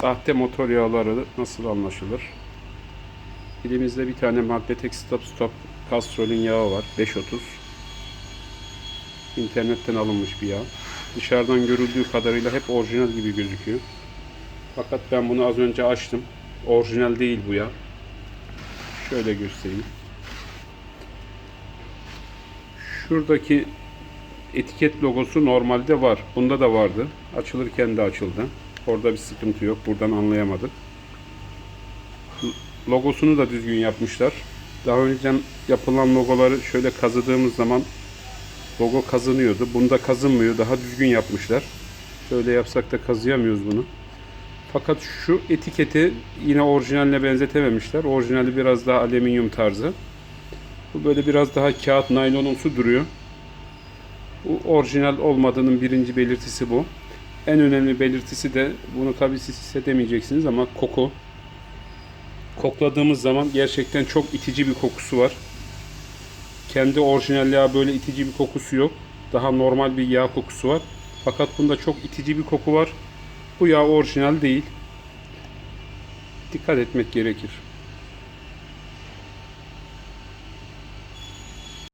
Sahte motor yağları nasıl anlaşılır? Elimizde bir tane Magnetek Stop Stop Castrol'ün yağı var. 5.30. İnternetten alınmış bir yağ. Dışarıdan görüldüğü kadarıyla hep orijinal gibi gözüküyor. Fakat ben bunu az önce açtım. Orijinal değil bu yağ. Şöyle göstereyim. Şuradaki etiket logosu normalde var. Bunda da vardı. Açılırken de açıldı. Orada bir sıkıntı yok. Buradan anlayamadık. Logosunu da düzgün yapmışlar. Daha önceden yapılan logoları şöyle kazıdığımız zaman logo kazınıyordu. Bunda kazınmıyor. Daha düzgün yapmışlar. Şöyle yapsak da kazıyamıyoruz bunu. Fakat şu etiketi yine orijinaline benzetememişler. Orijinali biraz daha alüminyum tarzı. Bu böyle biraz daha kağıt naylonumsu duruyor. Bu orijinal olmadığının birinci belirtisi bu. En önemli belirtisi de bunu tabii siz hissedemeyeceksiniz ama koku. Kokladığımız zaman gerçekten çok itici bir kokusu var. Kendi orijinal yağ böyle itici bir kokusu yok. Daha normal bir yağ kokusu var. Fakat bunda çok itici bir koku var. Bu yağ orijinal değil. Dikkat etmek gerekir.